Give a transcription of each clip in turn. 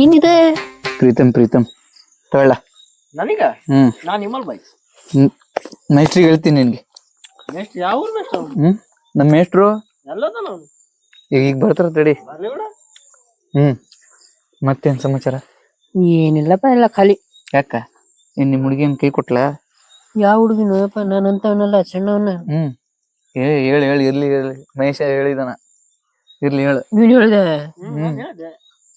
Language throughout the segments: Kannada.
ಏನಿದೆ? ಪ್ರೀತಮ್ ಪ್ರೀತಮ್. ತಗೊಳ್ಳ. ನನಗ? ಹ್ಮ್. ನಾನ್ ನಿಮ್ಮಲ್ ಬೈ. ಮೇಸ್ಟ್ರಿಗೆ ಹೇಳ್ತೀನಿ ನಿನ್ಗೆ. ನೆಕ್ಸ್ಟ್ ಯಾವ ಊರ್ ಹ್ಮ್. ನಮ್ಮ ಮೇಸ್ಟ್ರು ಎಲ್ಲದ ನಾನು ಈಗ ಈಗ ಬರ್ತಾರ ತಡಿ ಬರ್ಲಿ ಬಿಡ. ಹ್ಮ್. ಮತ್ತೇನ್ ಸಮಾಚಾರ? ಏನಿಲ್ಲಪ್ಪ ಎಲ್ಲ ಖಾಲಿ. ಯಾಕ? ಏನ್ ನಿಮ್ ಹುಡುಗಿ ಕೈ ಕೊಟ್ಲ? ಯಾವ ಹುಡುಗಿನಪ್ಪ ನಾನಂತವನಲ್ಲ ಸಣ್ಣವನ್ನ ಹ್ಮ್. ಏ ಹೇಳಿ ಹೇಳಿ ಇರ್ಲಿ ಇರ್ಲಿ. ಮಹೇಶ ಹೇಳಿದಾನ. ಇರ್ಲಿ ಹೇಳು. ನೀನ್ ಹೇಳ್ದೆ?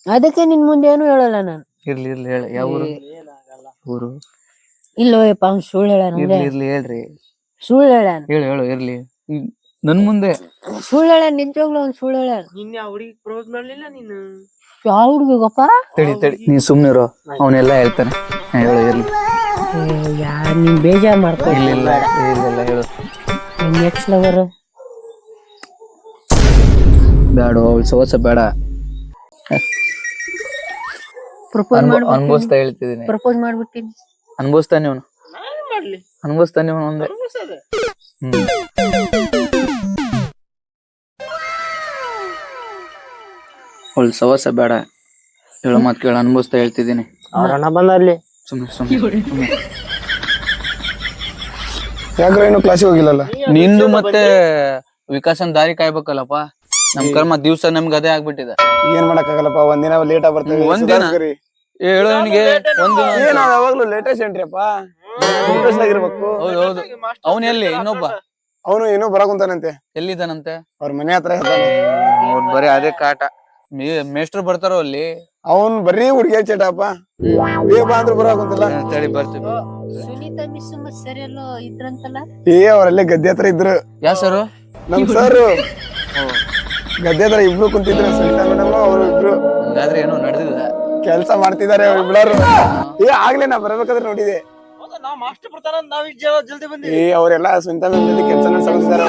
ಅದಕ್ಕೆ ನಿನ್ ಮುಂದೆ ಏನು ಹೇಳಲ್ಲ ನಾನು. ಇರ್ಲಿ ಇರ್ಲಿ ಹೇಳ. ಯಾವ ಊರು? ಊರು? ಇಲ್ಲೋಯಪ್ಪ ಅವ್ನು ಸುಳ್ಳು ಹೇಳ ಇರ್ಲಿ ಇರ್ಲಿ ಹೇಳ್ರಿ. ಸುಳ್ಳು ಹೇಳ ಹೇಳು ಹೇಳು ಇರ್ಲಿ. ನನ್ ಮುಂದೆ. ಸುಳ್ಳು ಹೇಳ ನಿಜವಾಗ್ಲೂ ಅವ್ನು ಸುಳ್ಳು ಹೇಳ ನಿನ್ನೆ ಆ ಹುಡುಗಿ ಪ್ರಪೋಸ್ ಮಾಡ್ಲಿಲ್ಲ ನೀನು? ಯಾವ ಹುಡುಗಿಗಪ್ಪ ತಡಿ ತಡಿ. ನೀ ಸುಮ್ನಿರು. ಅವನೆಲ್ಲ ಹೇಳ್ತಾನೆ. ಹಾ, ಹೇಳು ಇರ್ಲಿ. ಯಾರ್ ನೀನ್ ಬೇಜಾರ್ ಮಾಡ್ಕೊ. ಇರ್ಲಿಲ್ಲ ಇಲ್ಲ ಇಲ್ಲ ಇಲ್ಲ ಹೇಳು. ನೆಕ್ಸ್ಟ್ ಲವರ್ ಬೇಡ ಅವಳು ಸೋಸ ಬೇಡ. ಪ್ರಪೋಸ್ ಮಾಡ್ಬಿಟ್ಟು ಅನ್ಭವಿಸ್ತಾ ಹೇಳ್ತಿದ್ದೀನಿ. ಪ್ರಪೋಸ್ ಮಾಡ್ಬಿಟ್ಟಿನಿ. ಅನ್ಭವಿಸ್ತಾನೆ ಅವನು ನಾನ್ ಮಾಡ್ಲಿ. ಅನ್ಭವಿಸ್ತಾನೆ ಅವನು ಒಂದೇ. ಹ್ಮ್. ಅವಳು ಸವಸ ಬೇಡ. ಹೇಳೋ ಮಾತು ಕೇಳ ಅನ್ಭವಿಸ್ತಾ ಹೇಳ್ತಿದ್ದೀನಿ. ಅವ್ರ ಅಣ್ಣ ಬಂದ ಅಲ್ಲಿ ಸುಮ್ಮನೆ ಸುಮ್ಮನೆ ಯಾಕಂದ್ರೆ ಇನ್ನು ಕ್ಲಾಸಿಗೆ ಹೋಗಿಲ್ಲಲ್ಲ? ನಿಂದು ಮತ್ತೆ ವಿಕಾಸನ್ ದಾರಿ ಕಾಯ್ಬೇಕಲ್ಲಪ್ಪ? ನಮ್ ಕರ್ಮ ದಿವ್ಸ ನಮ್ಗೆ ಅದೇ ಆಗ್ಬಿಟ್ಟಿದೆ. ಏನ್ ಮಾಡಕ್ಕಾಗಲ್ಲಪ್ಪ? ಒಂದಿನ ಲೇಟ್ ಆಗಿ ಬರ್ತೀವಿ. ಒಂದಿನ. ಸುಧಾರ್ಸ್ಕರಿ. ಹೇಳು ಅವನಿಗೆ ಒಂದು ನಾವ್ ಯಾವಾಗ್ಲೂ ಲೇಟೆಸ್ಟ್ ಏನ್ರಿಪ್ಪ ಲೇಟೆಸ್ಟ್ ಆಗಿರ್ಬೇಕು. ಹೌದು ಹೌದು. ಅವನ್ ಎಲ್ಲಿ? ಇನ್ನೊಬ್ಬ? ಅವನು ಏನೋ ಬರಕುಂತಾನಂತೆ. ಎಲ್ಲಿದ್ದಾನಂತೆ? ಅವ್ರ ಮನೆ ಹತ್ರ ಇದ್ದಾನೆ. ಅವ್ರ ಬರೀ ಅದೇ ಕಾಟ. ಮೇಸ್ಟ್ರು ಮೇಷ್ಟ್ರು ಬರ್ತಾರೋ ಅಲ್ಲಿ? ಅವನ್ ಬರೀ ಹುಡುಗಿ ಚಟಪ್ಪ ಏ ಬಾ ಅಂದ್ರು ಬರಕುಂತಲ್ಲ. ತಡಿ ಬರ್ತೀವಿ ಸುನೀತಾ ಮಿಸ್ ಸರಿ ಎಲ್ಲೋ ಇದ್ರಂತಲ್ಲ? ಏ ಅವ್ರಲ್ಲೇ ಗದ್ದೆ ಹತ್ರ ಇದ್ರು. ಯಾ ಸರ್? ನಮ್ ಸರ್. ಗದ್ದೆ ಹತ್ರ ಇಬ್ರು ಕುಂತಿದ್ರು ಸುನೀತಾ ಮೇಡಮ್ ಅವ್ರು ಇಬ್ರು. ಹಂಗಾದ್ರೆ ಏನೋ ನಡೆದಿದೆ. ಕೆಲಸ ಮಾಡ್ತಿದಾರೆ ಅವ್ರು ಇಬ್ಳಾರು ಏ ಆಗ್ಲೇ ನಾ ಬರ್ಬೇಕಾದ್ರೆ ನೋಡಿದೆ. ಹೌದಾ ನಾವ್ ಮಾಸ್ಟರ್ ಬರ್ತಾನ ನಾವ್ ಜಲ್ದಿ ಬಂದಿ ಏ ಅವರೆಲ್ಲ ಸುನೀತಾ ಜೊತೆ ಕೆಲಸ ನಡೆಸ್ಕೊಂಡಿದ್ದಾರೆ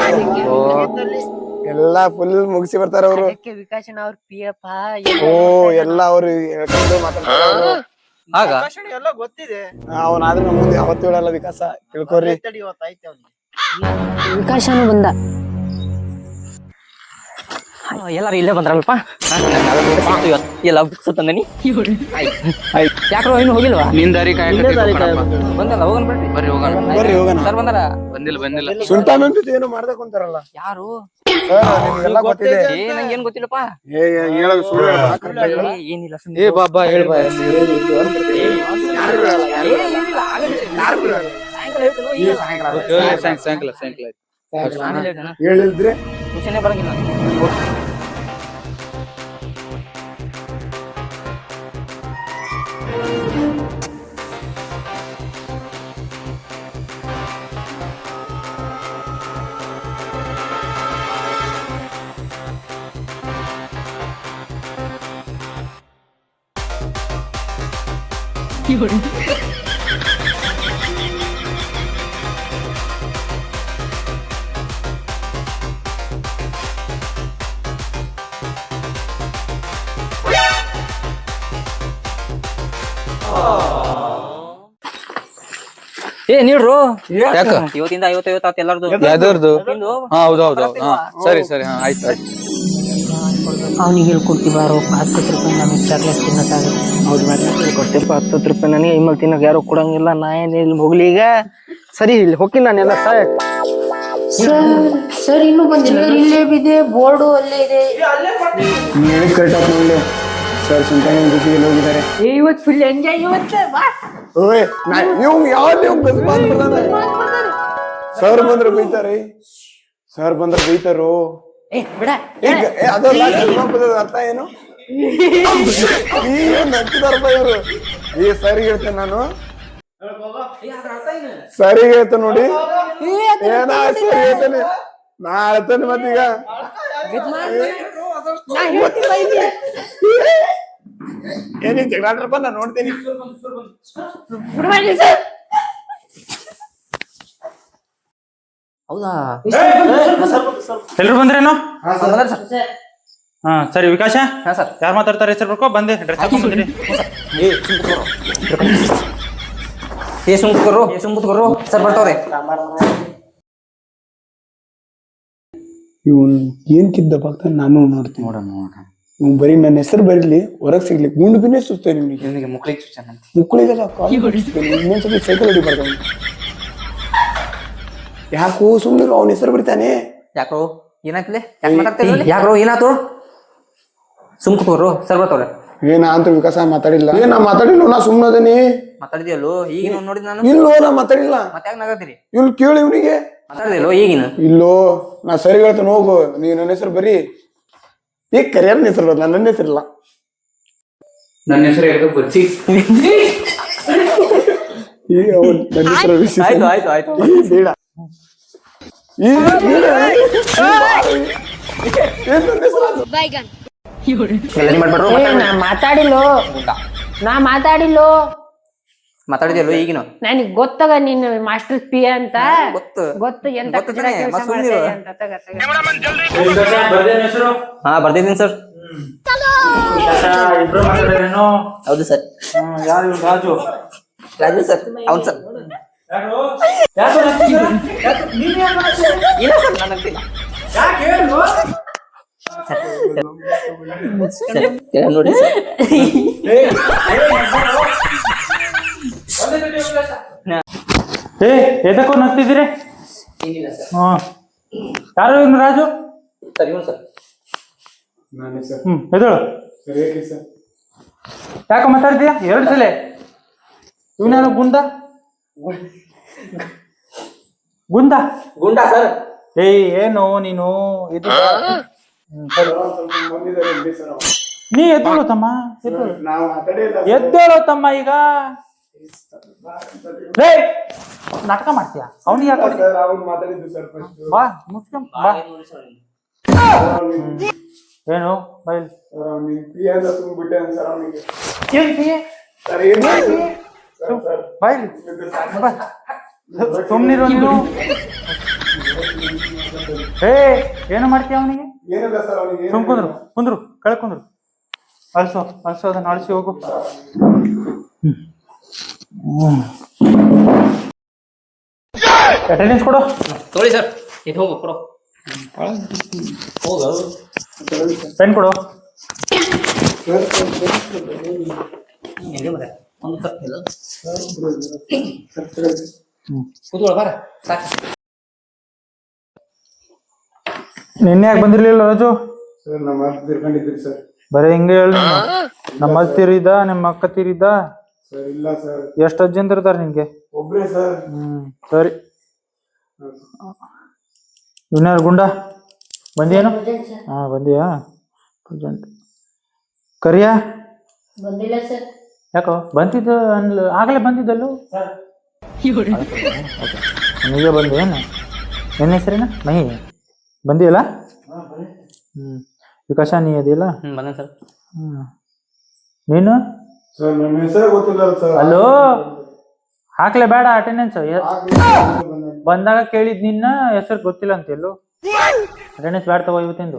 ಎಲ್ಲ ಫುಲ್ ಮುಗಿಸಿ ಬರ್ತಾರ ಅವ್ರು. ಅದಕ್ಕೆ ವಿಕಾಸನ ಅವ್ರ ಎಫ್ ಓ ಎಲ್ಲ ಅವ್ರು ಹೇಳ್ಕೊಂಡು ಮಾತಾಡ್ತಾರೆ ಅವ್ರು. ಆಗ? ಎಲ್ಲ ಗೊತ್ತಿದೆ. ಅವನಾದ್ರೆ ನಮ್ಮ ಮುಂದೆ ಯಾವತ್ತೂ ಹೇಳಲ್ಲ ವಿಕಾಸ. ತಿಳ್ಕೊರಿ. ತಡಿ ಇವತ್ತು ಐತೆ ಅವ್ನಿಗೆ. ವಿಕಾಸನು ಬಂದ. ಎಲ್ಲಾರು ಇಲ್ಲೇ ಬಂದ್ರಲ್ಪ ಎಲ್ಲ ಬುಕ್ಸ್ ತಂದನಿ ಯಾಕ್ರೋ ಇನ್ನು ಹೋಗಿಲ್ವಾ ನಿನ್ ದಾರಿ ಬಂದಲ್ಲ ಹೋಗನ್ ಬಿಡ್ರಿ ಬರ್ರಿ ಹೋಗಣ ಬರ್ರಿ ಹೋಗಣ ಸರ್ ಬಂದಾರ ಬಂದಿಲ್ಲ ಬಂದಿಲ್ಲ ಸುಲ್ತಾನ್ ಅಂತ ಏನೋ ಮಾಡ್ದೆ ಕುಂತಾರಲ್ಲ ಯಾರು ಗೊತ್ತಿಲ್ಲಪ್ಪ ಹೇಳು. ಏನಿಲ್ಲ ಏ ಬಾಬಾ ಬಾ ಬಾ. ಸಾಯಂಕಾಲ ಸಾಯಂಕಾಲ. ಸಾಯಂಕಾಲ. ಹೇಳಿದ್ರೆ ಬರಂಗಿಲ್ಲ ಏ ನೀಡ್ರು ಯಾಕ? ಇವತ್ತಿಂದ ಐವತ್ತೈವತ್ತು ಆತ್ ಎಲ್ಲಾರ್ದು? ಹಾ ಹೌದು ಹೌದು. ಹಾ ಸರಿ ಸರಿ. ಹಾ ಆಯ್ತು ಆಯ್ತು. ಅವನಿಗೆ ಹೇಳ್ಕೊಡ್ತೀವಿ ಬಾರೋ ಹತ್ತು ರೂಪಾಯಿ ನಮಗೆ ಚಾಕ್ಲೇಟ್ ತಿನ್ನಕ್ಕಾಗುತ್ತೆ ಹೌದು ಮೇಡಮ್ ಕೊಡ್ತೀಪ್ಪ ಹತ್ತು ರೂಪಾಯಿ ನನಗೆ ಇಮ್ಮಲ್ ತಿನ್ನಕ್ ಯಾರು ಕೊಡಂಗಿಲ್ಲ ನಾ ಏನ್ ಇಲ್ಲಿ ಹೋಗ್ಲಿ ಈಗ? ಸರಿ ಇಲ್ಲಿ ಹೋಗಿ ನಾನೆಲ್ಲ ಸಾಯ್ ಸರ್ ಇನ್ನು ಬಂದಿಲ್ಲ ಇಲ್ಲೇ ಇದೆ ಬೋರ್ಡು ಅಲ್ಲೇ ಇದೆ. ಸರ್ ಮ್ಯಾಮ್ ಜೊತೆಗೆ ಹೋಗಿದ್ದಾರೆ. ಇವತ್ತು ಫುಲ್ ಎಂಜಾಯ್ ಇವತ್ತು ಬಾ. ಓಯ್ ನೀವು ಯಾವ್ದು ನೀವು ಬಸ್ ಸರ್ ಬಂದ್ರೆ ಬೈತಾರೆ. ಸರ್ ಬಂದ್ರೆ ಬೈತಾರೋ? ಅದಲ್ಲ ಅರ್ಥ ಏನು? ಈಗ ನಗ್ತಿದಾರಪ್ಪ ಇವರು. ಈ ಸರಿ ಹೇಳ್ತೇನೆ ನಾನು. ಸರಿ ಹೇಳ್ತೇನೆ ನೋಡಿ. ಏನ ಸರಿ ಹೇಳ್ತೇನೆ. ನಾ ಹೇಳ್ತೇನೆ ಮತ್ತೀಗ ಏನಿ ಜಗಳಾಡ್ರಪ್ಪ ನಾ ನೋಡ್ತೀನಿ ಹೌದಾ? ಎಲ್ರು ಬಂದ್ರೇನು? ಹಾ ಸರಿ. ವಿಕಾಶ? ಯಾರು ಮಾತಾಡ್ತಾರೆ ಹೆಸರು ಬರ್ಕೋ ಬಂದೆ. ಡ್ರೆಸ್ ಹಾಕೊಂಡ್ ಬಂದಿರಿ. ಏ ಸುಮ್ ಕುತ್ಕೊರು. ಏ ಸುಮ್ ಕುತ್ಕೊರು. ಸರ್ ಬರ್ತಾವ್ರೆ. ಇವನ್ ಏನ್ ಕಿದ್ದ ಭಕ್ತ ನಾನು ನೋಡ್ತೀನಿ. ನೋಡೋಣ ನೋಡೋಣ. ನೀವು ಬರೀ ನನ್ನ ಹೆಸರು ಬರಲಿ ಹೊರಗೆ ಸಿಗ್ಲಿ. ಗುಂಡು ಬಿನ್ನೇ ಸುಸ್ತೇನೆ ನಿಮಗೆ. ನಿನಗೆ ಮುಕ್ಳಿಗೆ ಮುಕ್ಳಿಗೆಲ್ಲ ಕಾಲು ಇನ್ನೊಂದ್ಸತಿ ಸೈಕಲ್ ಹೊಡಿಬಾರ್ದು ಬರ್ತಾನೆ ಯಾಕೋ ಸುಮ್ಮನೆ ಅವನ ಹೆಸರು ಬಿಡ್ತಾನೆ. ಯಾಕೋ ಏನಾಯ್ತಲೆ ಯಾಕೆ ಮಾತಾಡ್ತಿಲ್ಲ ಯಾಕ್ರೋ ಏನಾತು ಸುಮ್ ಕೂತ್ಕೋರು ಸರ್ ಬರ್ತಾವ್ರೆ ಏ ನಾ ಅಂತ ವಿಕಾಸ ಮಾತಾಡಿಲ್ಲ. ಏ ನಾ ಮಾತಾಡಿಲ್ಲ ನಾ ಸುಮ್ಮನೆ ಅದೇನಿ. ಮಾತಾಡಿದ್ಯಲ್ಲೋ? ಈಗ ನೋಡಿದ್ ನಾನು. ಇಲ್ಲೋ ನಾ ಮಾತಾಡಿಲ್ಲ. ಮತ್ತೆ ಯಾಕೆ ನಗತ್ತೀರಿ ಕೇಳಿ ಇವನಿಗೆ. ಮಾತಾಡಿದ್ಯಲ್ಲೋ ಈಗಿನ? ಇಲ್ಲೋ ನಾ ಸರಿ ಹೇಳ್ತೇನೆ ಹೋಗು. ನೀ ನನ್ನ ಹೆಸರು ಬರೀ. ಈಗ ಕರಿಯರ್ ಹೆಸರು ನನ್ನ ಹೆಸರಿಲ್ಲ ನನ್ನ ಹೆಸರು ಹೇಳ್ದು ಬರ್ಸಿ ಈಗ ಅವನು ನನ್ನ ಹೆಸರು ಆಯ್ತು ಆಯ್ತು ಆಯ್ತು ಬೇಡ. ನಾ ಮಾತಾಡಿಲ್ಲೋ ನಾ ಮಾತಾಡಿಲ್ಲೋ ಮಾತಾಡಿದ್ಯಲ್ಲೋ ಈಗಿನ? ನನಗ್ ಗೊತ್ತಗ ನಿನ್ನ ಮಾಸ್ಟರ್ ಪಿ ಅಂತ. ಗೊತ್ತು. ಗೊತ್ತು ಎಂತ ಗೊತ್ತು ಕಚಡ ತಾನೇ, ಕೆಲ್ಸ ಮತ್ತ್ ಸುಮ್ನಿರು. ಮಾಡ್ತೀಯ ಅಂತ ತಗ, ತಗ. ಬರ್ದೇನ್ ಹಾ ಬರ್ದಿದ್ದೀನಿ ಸರ್. ಇಬ್ರು ಹೌದು ಸರ್. ಯಾರು ಇವ್ನು ರಾಜು? ರಾಜು ಸರ್. ಅವ್ನು ಸರ್. ಯಾರು? ಯಾಕೆ ಇಲ್ಲ ಸರ್ ನಾನು ಅಂತಿಲ್ಲ ಯಾಕೆ ಹೇಳು? ಸರ್ ನೋಡಿ ಸರ್. ಏ ಎದಕ್ಕೋ ನಗ್ತಿದ್ದೀರಿ? ಹಾ. ಯಾರು ಇವ್ನು ರಾಜು? ಸರ್ ಇವನು ಸರ್. ಹ್ಮ್ ಎದಳು? ಸರಿ ಹೇಳಿ ಸರ್? ಯಾಕೆ ಮಾತಾಡ್ತೀಯ? ಎರಡು ಸಲ. ಇವನ್ಯಾರು ಗುಂಡ. ಗುಂಡ? ಗುಂಡಾ ಸರ್. ಏಯ್ ಏನು ನೀನು? ಇದು. ನೀ ಎದ್ದೇಳು ತಮ್ಮ ಎದ್ದೇಳು. ತಮ್ಮ ಈಗ. ನಾಟಕ ಮಾಡ್ತೀಯ? ಅವನು ಯಾಕೆ ಬಾ ಮುಚ್ಕೊಂಡ್ ಬಾ. ಏನು? ಬೈಲ್. ಏನ್ ಬೈಲ್. ಬಾ. ಸುಮ್ನಿರು ನೀನು ಏ ಏನು ಮಾಡ್ತೀಯ ಅವನಿಗೆ? ಏನಿಲ್ಲ ಸರ್ ಅವನಿಗೆ ಸುಮ್ ಕುಂದ್ರು ಕುಂದ್ರು ಕೆಳ ಕುಂದ್ರು. ಅಳ್ಸೋ ಅಳ್ಸೋ ಅದನ್ನ ಅಳಿಸಿ ಹೋಗು. ಅಟೆಂಡೆನ್ಸ್ ಕೊಡು. ತಗೊಳ್ಳಿ ಸರ್ ಇದು ಹೋಗು ಕೊಡು. ಹೋಗು. ಪೆನ್ ಕೊಡು. ಎಲ್ಲಿ ಮಗ? ಒಂದು ಸರ್ ಇಲ್ಲ. ಕೂತ್ಕೊಳ್ಳ ಬಾರ. ಸಾಕು. ನಿನ್ನೆ ಯಾಕೆ ಬಂದಿರ್ಲಿಲ್ಲ ರಾಜು? ಸರ್ ನಮ್ಮ ಅಪ್ಪ ತಿರ್ಕೊಂಡಿದ್ರಿ ಸರ್. ಬರೀ ಹಿಂಗೆ ಹೇಳಿ. ನಮ್ಮ ಅಜ್ಜ ತೀರಿದ ನಿಮ್ಮ ಅಕ್ಕ ತೀರಿದ ಸರ್ ಇಲ್ಲ ಸರ್. ಎಷ್ಟು ಅಜ್ಜಿ ಇರ್ತಾರೆ ನಿನ್ಗೆ? ಒಬ್ರೇ ಸರ್. ಹ್ಮ್ ಸರಿ. ಇನ್ಯಾರು ಗುಂಡ? ಬಂದಿಯೇನು? ಹಾ ಬಂದಿಯಾ? ಪ್ರೆಸೆಂಟ್. ಕರಿಯಾ? ಬಂದಿಲ್ಲ ಸರ್. ಯಾಕೋ ಬಂದಿದ್ದು ಅನ್ಲ ಆಗಲೇ ಬಂದಿದ್ದಲ್ಲು? ನೀವೇ ಬಂದು ಏನು? ನಿನ್ನ ಹೆಸರೇನ? ಮಹಿ? ಬಂದಿಯಲ್ಲ? ಹ್ಮ್. ವಿಕಾಶ ನೀ ಅದಿಲ್ಲ ಹ್ಮ್ ಬಂದ ಸರ್. ಹ್ಮ್. ನೀನು? ಹಲೋ ನನ್ನ ಹೆಸರೇ ಗೊತ್ತಿಲ್ಲ ಸರ್. ಅಲ್ಲೋ ಹಾಕ್ಲೇ ಬೇಡ ಅಟೆಂಡೆನ್ಸ್ ಬಂದಾಗ ಕೇಳಿದ್ ನಿನ್ನ ಹೆಸರು ಗೊತ್ತಿಲ್ಲ ಅಂತ ಎಲ್ಲೋ. ಅಟೆಂಡೆನ್ಸ್ ಬೇಡ ತಗೋ ಇವತ್ತಿಂದು.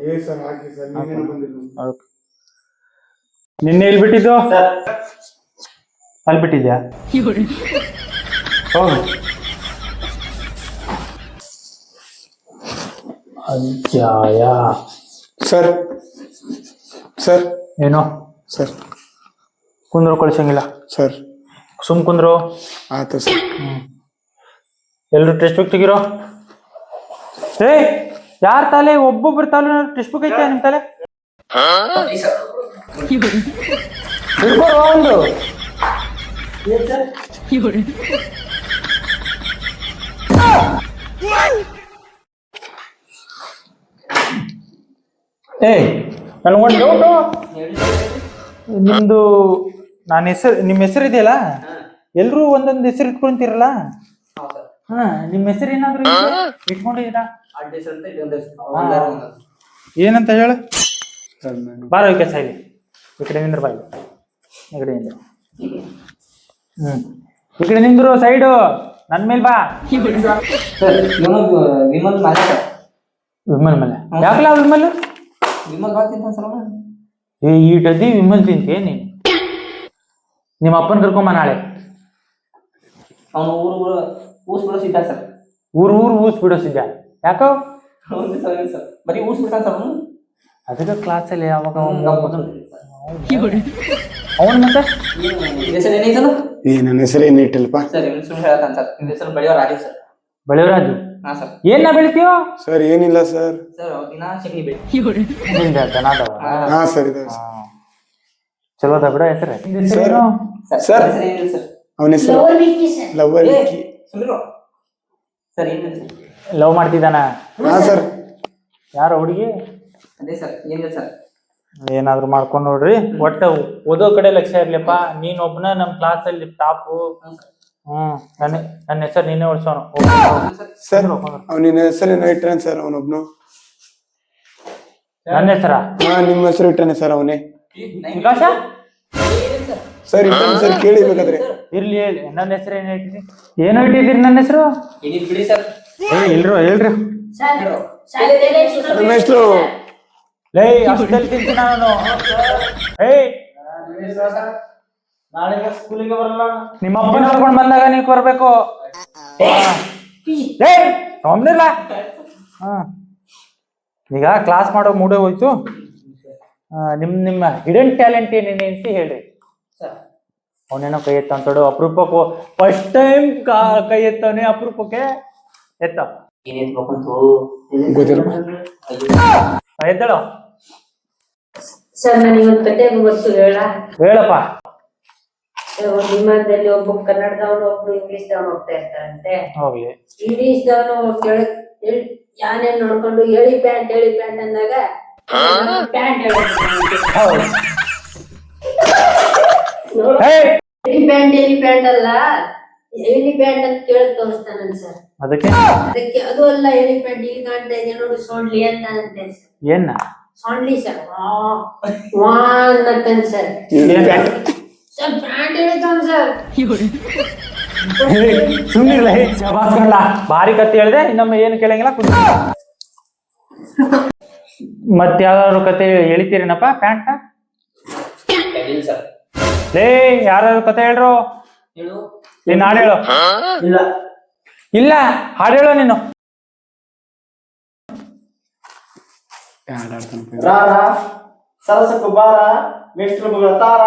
ನಿನ್ನೆ ಎಲ್ಲಿ ಬಿಟ್ಟಿದ್ದು? ಅಲ್ಲಿ ಬಿಟ್ಟಿದ್ಯಾ? ಅಧ್ಯಾಯ ಸರ್ ಸರ್ ಏನೋ ಸರ್ ಕುಂದ್ರು ಕಳ್ಸಂಗಿಲ್ಲ ಸರ್ ಸುಮ್ ಕುಂದ್ರು. ಆಯ್ತು ಸರ್ ಎಲ್ರು ಟೆಸ್ಟ್ ಬುಕ್ ತೆಗಿರೋ? ಏ ಯಾರ ತಾಲೆ? ಒಬ್ಬೊಬ್ಬರ ತಾಲೆ ಟೆಸ್ಟ್ ಬುಕ್ ಐತೆ ನಿಮ್ ತಾಲೆ? ಒಂದು. ಏ ನನಗೊಂದು ನಿಮ್ದು ನಾನು ಹೆಸರು ನಿಮ್ಮ ಹೆಸರು ಇದೆಯಲ್ಲ? ಎಲ್ಲರೂ ಒಂದೊಂದು ಹೆಸರು ಇಟ್ಕೊಂತೀರಲ್ಲ? ಹಾ ನಿಮ್ಮ ಹೆಸರು ಏನಾದ್ರು? ಇಟ್ಕೊಂಡಿದ್ದೀರಾ? ಏನಂತ ಹೇಳು. ಬಾರ ವಿಕಾಸ ಇಲ್ಲಿ. ಈ ಕಡೆ ನಿಂದ್ರ ಬಾಯಿ. ಈ ಕಡೆ ಹ್ಮ್. ಈ ಕಡೆ ನಿಂದ್ರು ಸೈಡು ನನ್ ಮೇಲ್ ಬಾ. ಸರ್ ವಿಮಲ್ ವಿಮಲ್ ಮಾಲೀಕ ವಿಮಲ್ ಮೇಲೆ ಯಾಕಲ ವಿಮಲ್? ವಿಮಲ್ ಬಾ ತಿಂತಾನ ಸರ್ ಅವ್ನು. ಏ ಈಟದಿ ವಿಮಲ್ ತಿಂತೀಯ ನೀನು? ನಿಮ್ಮ ಅಪ್ಪನ ಕರ್ಕೊಂಬ ನಾಳೆ. ಅವ್ನು ಊರು ಊರು ಊಸ್ ಬಿಡೋ ಸಿದ್ಧ ಸರ್. ಊರು ಊರು ಊಸ್ ಬಿಡೋಸಿದ್ಯಾ ಯಾಕೋ? ಹೌದು ಸರ್ ಸರ್. ಬರೀ ಊಸ್ ಬಿಡ್ತಾನ ಸರ್ ಅವನು. ಅದಕ್ಕೆ ಕ್ಲಾಸಲ್ಲಿ ಯಾವಾಗ ಅವನ್ ಮತ್ತೆ? ಹೆಸರು ಏನೈತಲ್ಲ ಏ ನನ್ನ ಹೆಸರು ಏನ್ ಇಟ್ಟಿಲ್ಲಪ್ಪ. ಸರ್ ಇವ್ನ ಸುಳ್ಳು ಹೇಳ್ತಾನೆ ಸರ್. ನಿಮ್ಮ ಹೆಸರು ಬೆಳೆಯೋ ರಾಜು ಸರ್. ಬೆಳೆಯವರಾಜು? ಹಾ ಸರ್. ಏನ್ ನಾ ಬೆಳಿತೀವ ಸರ್ ಏನಿಲ್ಲ ಸರ್. ಸರ್ ದಿನ ಹಾ. ಸರ್ ಇದೆ ಚಲೋ ಅದ ಬಿಡ ಹೆಸರು. Sir sir sir. ಹೆಸರು ಏನಿಲ್ಲ ಸರ್? ಅವನ ಹೆಸರು? ಲವರ್ ಏ, ಸುಮ್ನಿರು. ಸರ್ ಏನಿಲ್ಲ ಸರ್ ಲವ್ ಮಾಡ್ತಿದ್ದಾನ? ಹಾ ಸರ್. ಯಾರ ಹುಡುಗಿ? ಅದೇ ಸರ್ ಏನಿಲ್ಲ ಸರ್. ಏನಾದ್ರು ಮಾಡ್ಕೊಂಡ್ ನೋಡ್ರಿ. ಒಟ್ಟ ಓದೋ ಕಡೆ ಲಕ್ಷ್ಯ ಇರ್ಲಿಪ್ಪ ನೀನ್ ಒಬ್ನ ನಮ್ ಕ್ಲಾಸ್ ಅಲ್ಲಿ ಟಾಪ್ ಹ್ಮ್. ನನ್ನ ನನ್ನ ಹೆಸರು ನೀನೇ ಉಳ್ಸೋನು. ಸರ್ ಅವನಿನ ಹೆಸರೇನ ಇಟ್ಟಾನ ಸರ್ ಅವನೊಬ್ನು ನನ್ನ ಹೆಸರ? ಹಾ ನಿಮ್ಮ ಹೆಸರು ಇಟ್ಟಾನೆ ಸರ್ ಅವನೇ. ವಿಕಾಸ ಸರ್ ಇಟ್ಟಾನೆ ಸರ್ ಕೇಳಿ ಬೇಕಾದ್ರೆ. ಇರ್ಲಿ ಹೇಳಿ ನನ್ನ ಹೆಸರು ಏನ್ ಹೇಳ್ತೀನಿ ಏನು ಇಟ್ಟಿದ್ದೀರಿ ನನ್ನ ಹೆಸರು? ಬಿಡಿ ಸರ್. ಏ ಇಲ್ರು ಹೇಳ್ರಿ. ನಮ್ಮ ಹೆಸರು ಲೇ ಅಷ್ಟಲ್ಲಿ ತಿಂತೀನಿ ನಾನು. ಏಯ್. ನಾಳೆ ಸ್ಕೂಲಿಗೆ ಬರಲ್ಲ. ನಿಮ್ಮ ಅಪ್ಪನ ಕರ್ಕೊಂಡ್ ಬಂದಾಗ ನೀವು ಬರಬೇಕು ಏಯ್ ಸುಮ್ನಿಲ್ಲ ಹಾ. ಈಗ ಕ್ಲಾಸ್ ಮಾಡೋ ಮೂಡೇ ಹೋಯ್ತು. ನಿಮ್ಮ ನಿಮ್ ನಿಮ್ಮ ಹಿಡನ್ ಟ್ಯಾಲೆಂಟ್ ಏನೇನು ಅಂತ ಹೇಳ್ರಿ. ಸರ್. ಅವನೇನೋ ಕೈ ಎತ್ತ ಅಂತೋಡು ಅಪರೂಪಕ್ಕೂ ಫಸ್ಟ್ ಟೈಮ್ ಕೈ ಎತ್ತವನೇ ಅಪರೂಪಕ್ಕೆ ಎತ್ತ. ಗೊತ್ತಿಲ್ಲ. ಎದ್ದಳು. ಸರ್ ನನಗೊಂದು ಕತೆ ಗೊತ್ತು ಹೇಳ. ಹೇಳಪ್ಪ. ಒಂದು ವಿಮಾನದಲ್ಲಿ ಒಬ್ಬ ಕನ್ನಡದವನು ಒಬ್ರು ಇಂಗ್ಲಿಷ್ ದವನು ಹೋಗ್ತಾ ಇರ್ತಾರಂತೆ. ಹೋಗ್ಲಿ. ಇಂಗ್ಲಿಷ್ ದವನು ಯಾನೇನ್ ಯಾನೇ ನೋಡ್ಕೊಂಡು ಹೇಳಿ ಪ್ಯಾಂಟ್ ಹೇಳಿ ಪ್ಯಾಂಟ್ ಅಂದಾಗ ಪ್ಯಾಂಟ್ ಹೇಳಿ ಪ್ಯಾಂಟ್ ಹೇಳಿ ಪ್ಯಾಂಟ್ ಅಲ್ಲ ಹೇಳಿ ಪ್ಯಾಂಟ್ ಅಂತ ಕೇಳಿ ತೋರಿಸ್ತಾನಂತ ಸರ್. ಅದಕ್ಕೆ? ಅದಕ್ಕೆ ಅದು ಅಲ್ಲ ಹೇಳಿ ಪ್ಯಾಂಟ್ ಇಲ್ಲಿ ಕಾಣ್ತಾ ಇದೆ ನೋಡು ಸೋಡ್ಲಿ ಅಂತ ಸರ್. ಏನ ಸೊಂಡ್ಲಿ ಸರ್ ವಾ ಅನ್ನತ್ತನ್ ಸರ್ ಸರ್ ಪ್ಯಾಂಟ್ ಹೇಳ್ತಾನೆ ಸರ್ ಸುಮ್ಮನಿರ್ಲ ಭಾರಿ ಕತೆ ಹೇಳ್ದೆ ಇನ್ನೊಮ್ಮೆ ಏನು ಕೇಳಂಗಿಲ್ಲ ಕುಂತ ಮತ್ ಯಾವ್ದಾದ್ರು ಕತೆ ಹೇಳಿತೀರೇನಪ್ಪ ಪ್ಯಾಂಟ್? ಲೇ ಯಾರು ಕತೆ ಹೇಳ್ರು? ಹೇಳು. ನೀನ್ ಹಾಡು ಹೇಳು. ಇಲ್ಲ. ಇಲ್ಲ ಹಾಡು ಹೇಳೋ ನೀನು. ಮೇಷ್ಟ್ರ ತಾರ.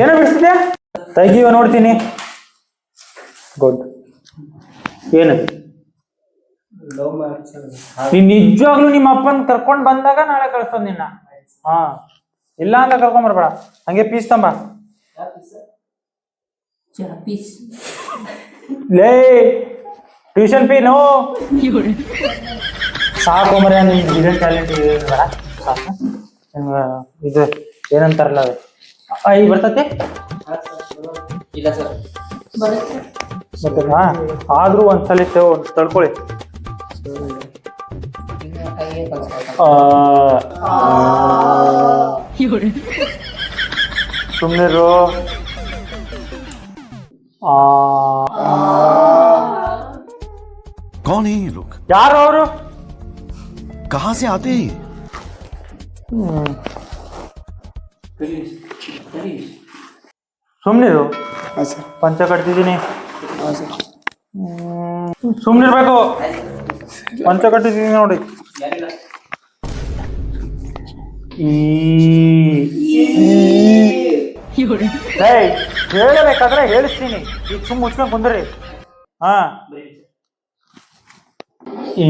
ಏನೋ ತೆಗಿಯೋ ನೋಡ್ತೀನಿ. ಗುಡ್ ಏನು? ನೀನ್ ನಿಜವಾಗ್ಲೂ ನಿಮ್ಮ ಅಪ್ಪನ ಕರ್ಕೊಂಡ್ ಬಂದಾಗ ನಾಳೆ ಕಳ್ಸೋದ್ ನಿನ್ನ. ಹಾ. ಇಲ್ಲ ಅಂತ ಕರ್ಕೊಂಬರ್ಬೇಡ ಹಂಗೆ ಪೀಸ್ ತಂಬ. ಲೇ ಟ್ಯೂಷನ್ ಫೀ ನೋ? ಸಾಕು ಮರ ನಿನ್ ಟ್ಯಾಲೆಂಟ್ ಬೇಡ. ಸಾಕು. ಇದು ಏನಂತಾರಲ್ಲ ಅದು? ಆ, ಈಗ ಬರ್ತತೆ? ಇಲ್ಲ ಸರ್. ಮತ್ತೆ ಹಾ ಒಂದ್ಸಲ ಒಂದ್ಸಲಿ ತಗೋ- ತಡ್ಕೊಳ್ಳಿ ಸುಮ್ಮನಿರು कौन है ये लोग ಯಾರು ಅವರು कहाँ से आते हैं ये? ಸುಮ್ಮನಿರು ಹಾ ಸರ್ ಪಂಚ ಕಟ್ತಿದ್ದೀನಿ ಹಾ ಸರ್ ಸುಮ್ಮನಿರ್ಬೇಕು ಪಂಚ ಕಟ್ಟಿದ್ದೀನಿ ನೋಡಿ ಈ ಏಯ್, ಹೇಳಬೇಕಾದ್ರೆ ಹೇಳಿಸ್ತೀನಿ. ಈಗ ಸುಮ್ಮ ಮುಚ್ಕೊಂಡ್ ಕುಂದ್ರಿ. ಹಾ. ಈ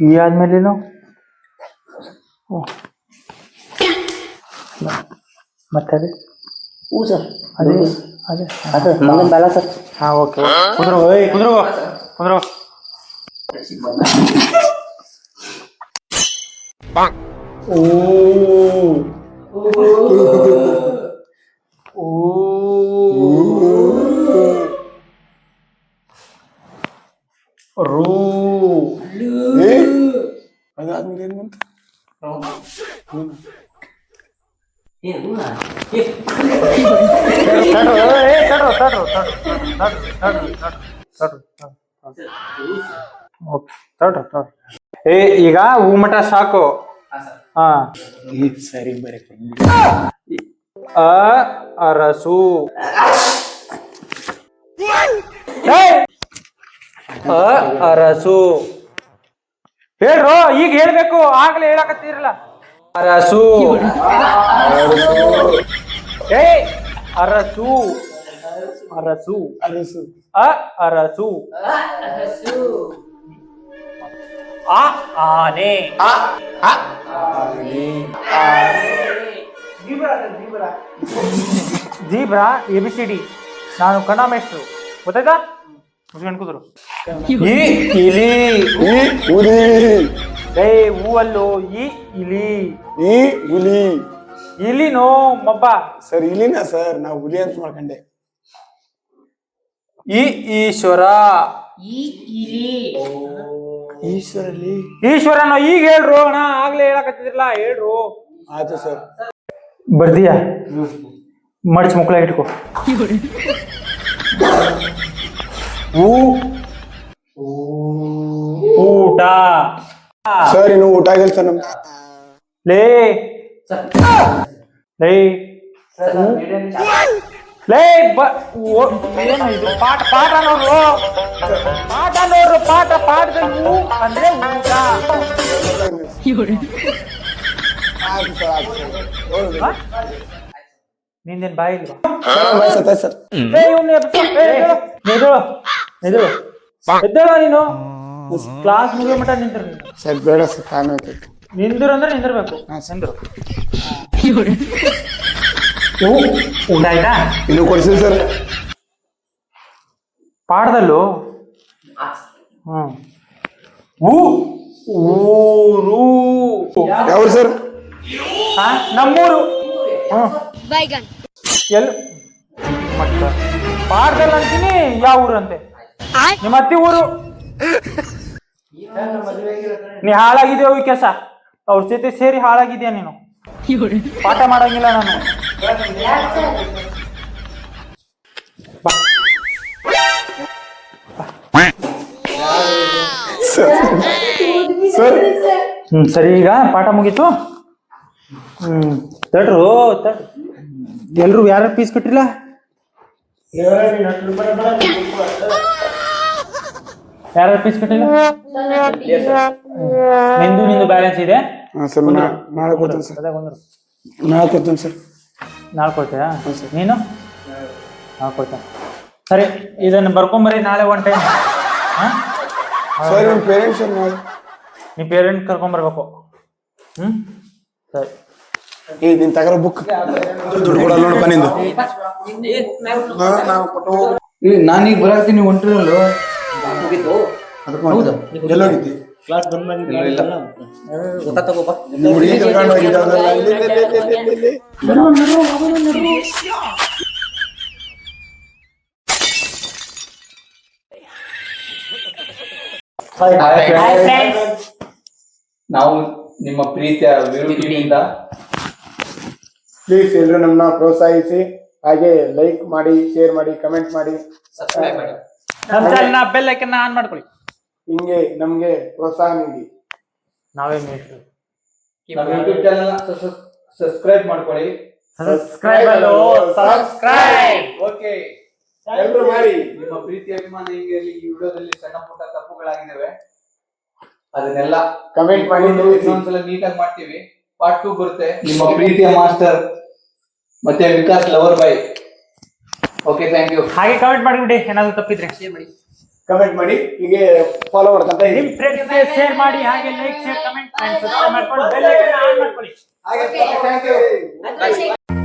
ಈ. ವಿಕಾಸ ಬರಲಿ ಬಂದಿ ಹೇಳಿ ಸರ್ ಈ ಆದ್ಮೇಲೇನು ಮತ್ತೆ ಅದೇ ಹ್ಞೂ ಸರ್ ಅದೇ ಅದೇ ಅದು ಮಂಗನ ಬಾಲ ಸರ್ ಹಾ ಓಕೆ ಕುಂದ್ರು ಏಯ್ ಕುಂದ್ರು ಕುಂದ್ರು ರೂ ತಡ್ರು, ತಡ್ರು. ಏ ಈಗ ಹೂಮಟ ಸಾಕು. ಹಾ. ಸರಿ ಬರೀ ಅರಸು! ಅ ಅರಸು. ಹೇಳ್ರು ಈಗ ಹೇಳ್ಬೇಕು ಆಗ್ಲೇ ಹೇಳಕತ್ತೀರಲ್ಲ. ಅರಸು. ಏ ಅರಸು. ಅರಸು. ಅರಸು ಅ ಅರಸು. ಆ ಆನೆ. Zebra A B C D ನಾನು ಕನ್ನಡ ಮೇಷ್ಟ್ರು. ಗೊತ್ತಾಯ್ತಾ? ಕೂತರು. ಇಲಿ ಇ ಏ ಹೂವಲ್ಲು ಇಲಿ. ಈ ಹುಲಿ ಇಲಿನೋ ಮಬ್ಬ. ಸರ್ ಇಲ್ಲಿನ ಸರ್ ನಾವು ಹುಲಿ ಅಂತ ಮಾಡ್ಕೊಂಡೆ. ಈ ಈಶ್ವರ. ಈಶ್ವರಲ್ಲಿ ಈಶ್ವರನ ಈಗ ಹೇಳ್ರು ಅಣ್ಣ ಆಗ್ಲೇ ಹೇಳಕತ್ತಿದ್ರಲ್ಲ ಹೇಳ್ರು ಆಯ್ತು ಸರ್ ಬರ್ದಿಯಾ ಮಡಚ್ ಮುಕ್ಳ ಇಟ್ಕೋ ಊ ಊಟ ಸರ್ ಇನ್ನು ಊಟ ಆಗಿಲ್ಲ ಸರ್ ನಮ್ಗೆ ಲೇ ಲೇ ಲೇ ಏನು ಇದು ಪಾಠ ಪಾಠ ನೋಡ್ರು ಪಾಠ ನೋಡ್ರು ಪಾಠ ಪಾಠದಲ್ಲಿ ಹೂ ಅಂದ್ರೆ ನಿಂದೇನ್ ಬಾಯಿ ಸರ್ ಎದ್ದೇಳ ನೀನು? ಕ್ಲಾಸ್ ಮುಗಿದ ಮಟ್ಟ ನಿಂತ್ರು ನೀನು. ಬೇಡ ನಿಂದ್ರು ಅಂದ್ರೆ ನಿಂದಿರ್ಬೇಕು. ಹಾಂ ಊಟ ಆಯ್ತಾ ಇನ್ನು ಕೊಡ್ಸಿಲ್ಲ ಸರ್. ಪಾಠದಲ್ಲೂ? ಹ್ಮ್. ಊ ಊರು. ಯಾವ ಸರ್? ಹಾ ನಮ್ಮೂರು. ಹ್ಮ್. ಎಲ್? ಮತ್ತ. ಪಾಠದಲ್ಲಿ ಅಂತೀನಿ ಯಾವ ಊರು ಅಂತೆ? ನಿಮ್ಮ ಅತ್ತಿ ಊರು? ನೀ ಹಾಳಾಗಿದೆಯೋ ಈ ಕೆಲಸ? ಅವ್ರ ಜೊತೆ ಸೇರಿ ಹಾಳಾಗಿದ್ಯಾ ನೀನು? ಪಾಠ ಮಾಡಂಗಿಲ್ಲ ನಾನು. ಹ್ಮ್ ಸರಿ ಈಗ ಪಾಠ ಮುಗೀತು? ಹ್ಮ್ ತಡ್ರು ತಡ್ ಎಲ್ರು ಯಾರ ಪೀಸ್ ಕಟ್ಟಿಲ್ಲ? ಯಾರ ಪೀಸ್ ಕಟ್ಟಿಲ್ಲ? ನಿಂದು ನಿಂದು ಬ್ಯಾಲೆನ್ಸ್ ಇದೆ? ನಾಳೆ ಕೊಡ್ತೀನಿ ಸರ್. ನಾಳೆ ಕೊಡ್ತೀನಿ ಸರ್. ನಾಳೆ ಕೊಡ್ತೀಯಾ? ನೀನು? ನಾಳೆ ಕೊಡ್ತೇನೆ ಸರಿ ಇದನ್ನು ಬರ್ಕೊಂಬರಿ ನಾಳೆ ಒನ್ ಟೈಮ್ ಸರ್ ನಿಮ್ಮ ಪೇರೆಂಟ್ಸ್ ಸರ್ ನಾಳೆ ನೀ ಪೇರೆಂಟ್ ಕರ್ಕೊಂಬರ್ಬೇಕು ಹ್ಮ್? ಸರಿ. ಈಗ ನಿನ್ ತಗರ ಬುಕ್ ದುಡ್ಡು ಕೊಡಲ್ಲ ನೋಡಪ್ಪ ನಿಂದು. ನಾನೀಗ ಬರಾಕ್ತೀನಿ ಹೊಂಟ್ರಲ್ಲ ಎಲ್ಲೋಗಿದ್ದಿ ಕ್ಲಾಸ್ ನಾವು ನಿಮ್ಮ ಪ್ರೀತಿಯ ವಿರೋಧಿಯಿಂದ ಪ್ಲೀಸ್ ಎಲ್ಲರೂ ನಮ್ಮನ್ನ ಪ್ರೋತ್ಸಾಹಿಸಿ ಹಾಗೆ ಲೈಕ್ ಮಾಡಿ ಶೇರ್ ಮಾಡಿ ಕಮೆಂಟ್ ಮಾಡಿ. ಸಬ್ಸ್ಕ್ರೈಬ್ ಮಾಡಿ. ಬೆಲ್ ಐಕನ್ ಆನ್ ಮಾಡ್ಕೊಳ್ಳಿ. ಹಿಂಗೆ ನಮ್ಗೆ ಪ್ರೋತ್ಸಾಹ ನೀಡಿ. ನಾವೇ ಮೇಷ್ಟ್ರು. ನಮ್ಮ ಯೂಟ್ಯೂಬ್ ಚಾನಲ್ ಸಬ್ಸ್ಕ್ರೈಬ್ ಮಾಡ್ಕೊಳ್ಳಿ. ಸಬ್ಸ್ಕ್ರೈಬ್ ಸಬ್ಸ್ಕ್ರೈಬ್ ಓಕೆ ಎಲ್ಲರೂ ಮಾಡಿ. ನಿಮ್ಮ ಪ್ರೀತಿ ಅಭಿಮಾನ ಹಿಂಗೆ ಈ ವಿಡಿಯೋದಲ್ಲಿ ಸಣ್ಣ ಪುಟ್ಟ ತಪ್ಪುಗಳಾಗಿದ್ದಾವೆ. ಅದನ್ನೆಲ್ಲ ಕಮೆಂಟ್ ಮಾಡಿ ಇನ್ನೊಂದ್ಸಲ ನೀಟಾಗಿ ಮಾಡ್ತೀವಿ. ಪಾರ್ಟ್ ಟೂ ಬರುತ್ತೆ. ನಿಮ್ಮ ಪ್ರೀತಿಯ ಮಾಸ್ಟರ್ ಮತ್ತೆ Vikas lover bye. Okay thank you ಹಾಗೆ ಕಮೆಂಟ್ ಮಾಡಿಬಿಡಿ. ಏನಾದ್ರು ತಪ್ಪಿದ್ರೆ. ಕಮೆಂಟ್ ಮಾಡಿ ಹೀಗೆ ಫಾಲೋ ಮಾಡ್ಕೊಂತ ಇರಿ ನಿಮ್ ಫ್ರೆಂಡ್ಸ್ಗೆ ಶೇರ್ ಮಾಡಿ ಹಾಗೆ ಲೈಕ್ ಶೇರ್ ಕಮೆಂಟ್ ಮಾಡ್ಕೊಂಡು ಬೆಲ್ ಐಕಾನ್ ಆನ್ ಮಾಡ್ಕೊಳ್ಳಿ ಹಾಗೆ ಥ್ಯಾಂಕ್ you.